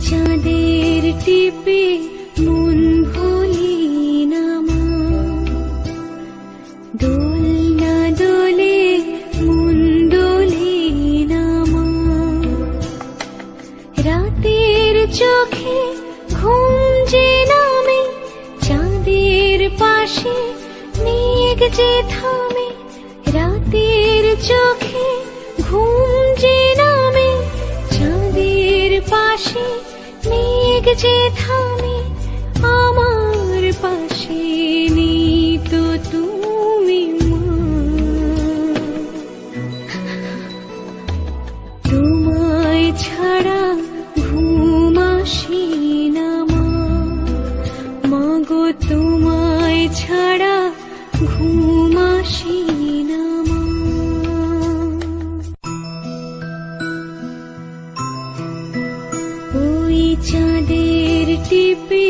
চাঁদের টিপে মন ভুলি না মা দোল দোলে মন দোলে না মা রাতের চোখে ঘুম যে নামে, চাঁদের পাশে মেঘ যে থামে, রাতের চোখে চাঁদের মেঘ যে থামে আমার পাশে নেই তো তুমি তোমায় ছাড়া ঘুম আসি না মা। মাগো তোমায় ছাড়া চাঁদের টিপে